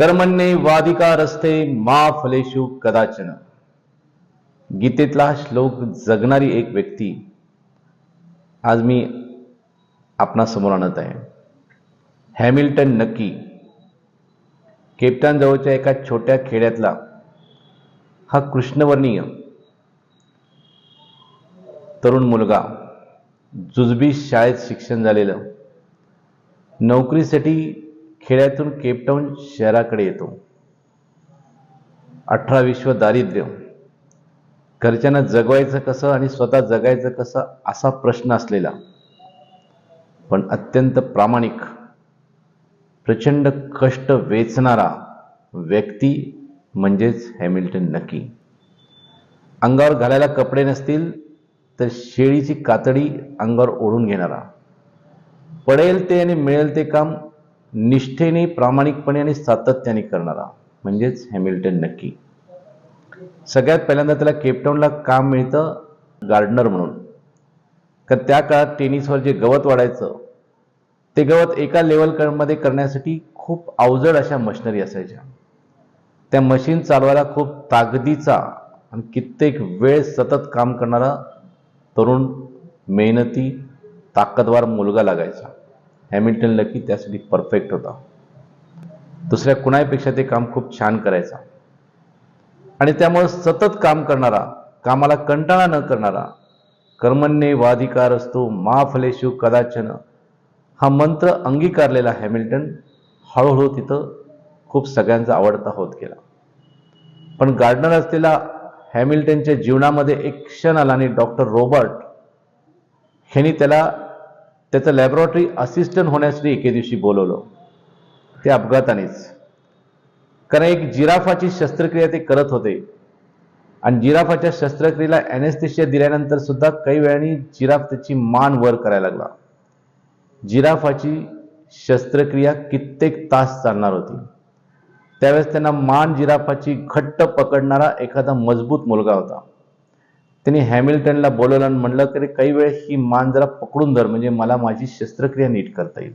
कर्मण्ये वादिका रस्ते मा फलेशु कदाचन. गीतेतला श्लोक जगणारी एक व्यक्ती आज मी आपणासमोर आणत आहे. हॅमिल्टन नक्की केपटाऊन जवळच्या एका छोट्या खेड्यातला हा कृष्णवर्णीय तरुण मुलगा जुजबी शाळेत शिक्षण झालेलं नोकरीसाठी खेड्यातून केपटाऊन शहराकडे येतो. अठरा विश्व दारिद्र्य. घरच्यांना जगवायचं कसं आणि स्वतः जगायचं कसं असा प्रश्न असलेला. पण अत्यंत प्रामाणिक प्रचंड कष्ट वेचणारा व्यक्ती म्हणजेच हॅमिल्टन नक्की. अंगावर घालायला कपडे नसतील तर शेळीची कातडी अंगावर ओढून घेणारा. पडेल ते आणि मिळेल ते काम निष्ठेने प्रामाणिकपणे आणि सातत्याने करणारा म्हणजेच हॅमिल्टन नक्की. सगळ्यात पहिल्यांदा त्याला केपटाऊनला काम मिळतं गार्डनर म्हणून. कारण त्या काळात टेनिसवर जे गवत वाढायचं ते गवत एका लेवलमध्ये करण्यासाठी खूप अवजड अशा मशिनरी असायच्या. त्या मशीन चालवायला खूप ताकदीचा आणि कित्येक वेळ सतत काम करणारा तरुण मेहनती ताकदवार मुलगा लागायचा. हॅमिल्टन लकी त्यासाठी परफेक्ट होता. दुसऱ्या कुणापेक्षा ते काम खूप छान करायचा. आणि त्यामुळे सतत काम करणारा कामाला कंटाळा न करणारा कर्मण्ये वाधिकार असतो मा फलेशु कदाचन हा मंत्र अंगीकारलेला हॅमिल्टन हळूहळू तिथं खूप सगळ्यांचा आवडता होत गेला. पण गार्डनर असलेला हॅमिल्टनच्या जीवनामध्ये एक क्षण आला आणि डॉक्टर रॉबर्ट ह्यांनी त्याला त्याचं लॅबोरेटरी असिस्टंट होण्यासाठी एके दिवशी बोलवलं. ते अपघातानेच. कारण एक जिराफाची शस्त्रक्रिया ते करत होते. आणि जिराफाच्या शस्त्रक्रियेला अॅनेस्थेशिया दिल्यानंतर सुद्धा काही वेळाने जिराफ त्याची मान वर करायला लागला. जिराफाची शस्त्रक्रिया कित्येक तास चालणार होती. त्यावेळेस त्यांना मान जिराफाची घट्ट पकडणारा एखादा मजबूत मुलगा होता. त्यांनी हॅमिल्टनला बोलवलं आणि म्हणलं तरी काही वेळ ही मान जरा पकडून धर म्हणजे मला माझी शस्त्रक्रिया नीट करता येईल.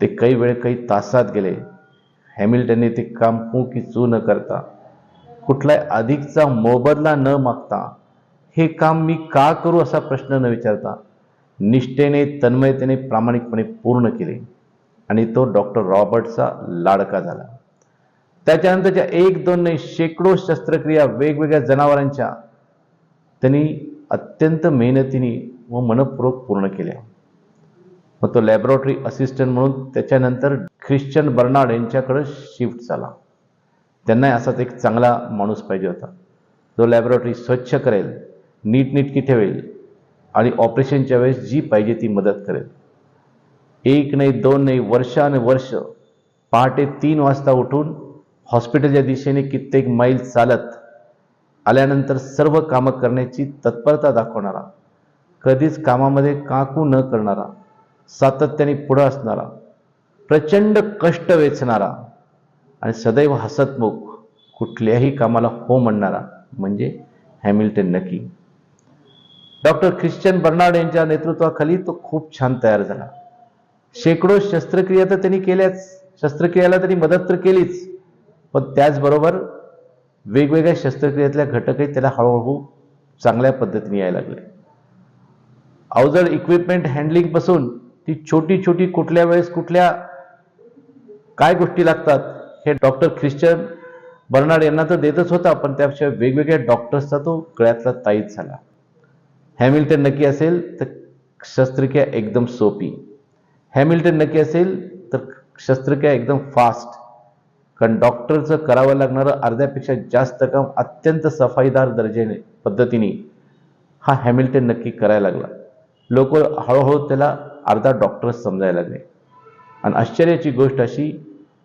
ते काही वेळ काही तासात गेले. हॅमिल्टनने ते काम हू की चू न करता कुठलाही अधिकचा मोबदला न मागता हे काम मी का करू असा प्रश्न न विचारता निष्ठेने तन्मयतेने प्रामाणिकपणे पूर्ण केले. आणि तो डॉक्टर रॉबर्टचा लाडका झाला. त्याच्यानंतरच्या एक दोन नाही शेकडो शस्त्रक्रिया वेगवेगळ्या जनावरांच्या त्यांनी अत्यंत मेहनतीने व मनपूर्वक पूर्ण केल्या मग तो लॅबोरेटरी असिस्टंट म्हणून त्याच्यानंतर ख्रिश्चन बर्नार्ड यांच्याकडं शिफ्ट झाला. त्यांनाही असाच एक चांगला माणूस पाहिजे होता. जो लॅबोरेटरी स्वच्छ करेल नीटनीटकी ठेवेल आणि ऑपरेशनच्या वेळेस जी पाहिजे ती मदत करेल. एक नाही दोन नाही वर्षानुवर्ष पहाटे तीन वाजता उठून हॉस्पिटलच्या दिशेने कित्येक मैल चालत आल्यानंतर सर्व कामं करण्याची तत्परता दाखवणारा कधीच कामामध्ये काकू न करणारा सातत्याने पुढं असणारा प्रचंड कष्ट वेचणारा आणि सदैव हसतमुख कुठल्याही कामाला हो म्हणणारा म्हणजे हॅमिल्टन नक्की. डॉक्टर ख्रिश्चन बर्नार्ड यांच्या नेतृत्वाखाली तो खूप छान तयार झाला. शेकडो शस्त्रक्रिया तर त्यांनी केल्याच शस्त्रक्रियाला त्यांनी मदत तर केलीच पण त्याचबरोबर वेगवेगळ्या शस्त्रक्रियेतल्या घटकही त्याला हळूहळू चांगल्या पद्धतीने यायला लागले. अवजड इक्विपमेंट हँडलिंगपासून ती छोटी छोटी कुठल्या वेळेस कुठल्या काय गोष्टी लागतात हे डॉक्टर ख्रिश्चन बर्नाड यांना तर देतच होता पण त्यापेक्षा वेगवेगळ्या डॉक्टर्सचा तो गळ्यातला ताईत झाला. हॅमिल्टन नक्की असेल तर शस्त्रक्रिया एकदम सोपी. हॅमिल्टन नक्की असेल तर शस्त्रक्रिया एकदम फास्ट कारण डॉक्टरचं करावं लागणारं अर्ध्यापेक्षा जास्त काम अत्यंत सफाईदार दर्जेने पद्धतीने हा हॅमिल्टन नक्की करायला लागला. लोक हळूहळू त्याला अर्धा डॉक्टरच समजायला लागले. आणि आश्चर्याची गोष्ट अशी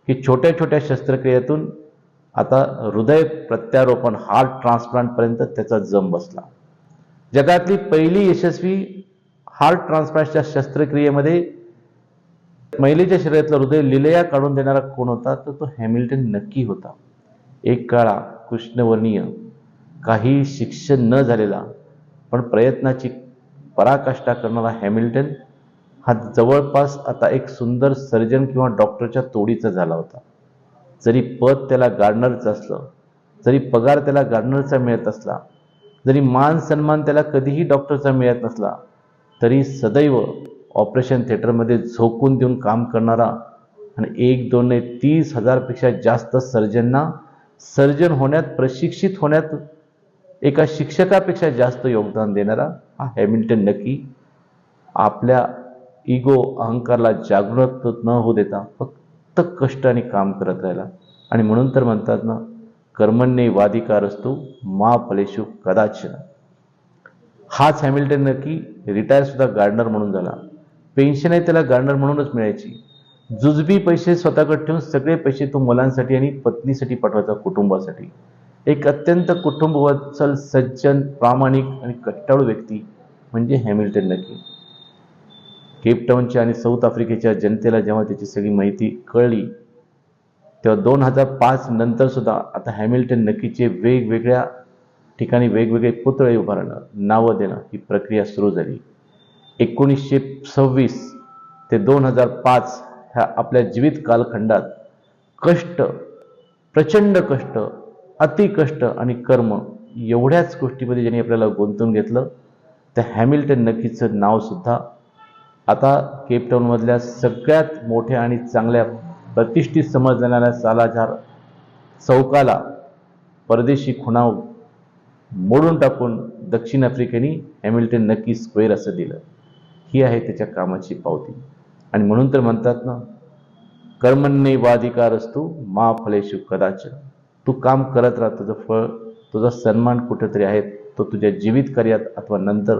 की छोट्या छोट्या शस्त्रक्रियेतून आता हृदय प्रत्यारोपण हार्ट ट्रान्सप्लांटपर्यंत त्याचा जम बसला. जगातली पहिली यशस्वी हार्ट ट्रान्सप्लांटच्या शस्त्रक्रियेमध्ये महिलेच्या शरीरातलं हृदय लिलया काढून देणारा कोण होता? तर तो हॅमिल्टन नक्की होता. एक काळा कृष्णवर्णीय काही शिक्षण न झालेला पण प्रयत्नाची पराकाष्ठा करणारा हॅमिल्टन हा जवळपास आता एक सुंदर सर्जन किंवा डॉक्टरच्या तोडीचा झाला होता. जरी पद त्याला गार्डनरचं असलं जरी पगार त्याला गार्डनरचा मिळत असला जरी मान सन्मान त्याला कधीही डॉक्टरचा मिळत नसला तरी सदैव ऑपरेशन थिएटरमध्ये झोकून देऊन काम करणारा आणि एक दोन नाही तीस हजारपेक्षा जास्त सर्जनना सर्जन होण्यात प्रशिक्षित होण्यात एका शिक्षकापेक्षा जास्त योगदान देणारा हा हॅमिल्टन नक्की आपल्या इगो अहंकारला जागृत न होऊ देता फक्त कष्टाने काम करत राहिला. आणि म्हणून तर म्हणतात ना कर्मण्ये वाधिकार असतो मा फलेशू कदाचित. हाच हॅमिल्टन नक्की रिटायर सुद्धा गार्डनर म्हणून झाला. पेन्शन आहे त्याला गार्डनर म्हणूनच मिळायची. जुजबी पैसे स्वतःकडे ठेवून सगळे पैसे तो मुलांसाठी आणि पत्नीसाठी पाठवायचा कुटुंबासाठी. एक अत्यंत कुटुंबवत्सल सज्जन प्रामाणिक आणि कट्टाळू व्यक्ती म्हणजे हॅमिल्टन नक्की. केपटाऊनच्या आणि साऊथ आफ्रिकेच्या जनतेला जेव्हा त्याची सगळी माहिती कळली तेव्हा दोन हजार पाच नंतर सुद्धा आता हॅमिल्टन नक्कीचे वेगवेगळ्या ठिकाणी वेगवेगळे पुतळे उभारणं नावं देणं ही प्रक्रिया सुरू झाली. एकोणीसशे सव्वीस ते दोन हजार पाच ह्या आपल्या जीवित कालखंडात कष्ट प्रचंड कष्ट अतिकष्ट आणि कर्म एवढ्याच गोष्टीमध्ये ज्यांनी आपल्याला गुंतवून घेतलं त्या हॅमिल्टन नक्कीचं नावसुद्धा आता केपटाऊनमधल्या सगळ्यात मोठ्या आणि चांगल्या प्रतिष्ठित समजणाऱ्या सालाझार चौकाला परदेशी खुणाव मोडून टाकून दक्षिण आफ्रिकेने हॅमिल्टन नक्की स्क्वेअर असं दिलं. ही आहे त्याच्या कामाची पावती. आणि म्हणून तर म्हणतात ना कर्मण्ये वाधिकार असतो मा फलेशु कदाच तू काम करत राहा तुझं फळ तुझा सन्मान कुठेतरी आहे तो तुझ्या जीवित कार्यात अथवा नंतर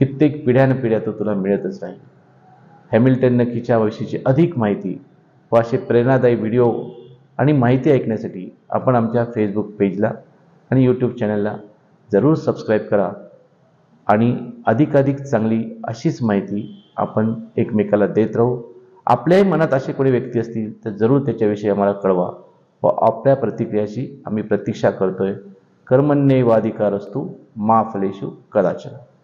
कित्येक पिढ्यानपिढ्या तो तुला मिळतच राहील. हॅमिल्टन नक्कीच्या विषयीची अधिक माहिती व असे प्रेरणादायी व्हिडिओ आणि माहिती ऐकण्यासाठी आपण आमच्या फेसबुक पेजला आणि यूट्यूब चॅनलला जरूर सबस्क्राईब करा. आणि अधिकाधिक चांगली अशीच माहिती आपण एकमेकाला देत राहू. आपल्याही मनात असे कोणी व्यक्ती असतील तर जरूर त्याच्याविषयी आम्हाला कळवा व आपल्या प्रतिक्रियाची आम्ही प्रतीक्षा करतोय. कर्मण्यवाधिकार असतो मा फलेशु कदाचित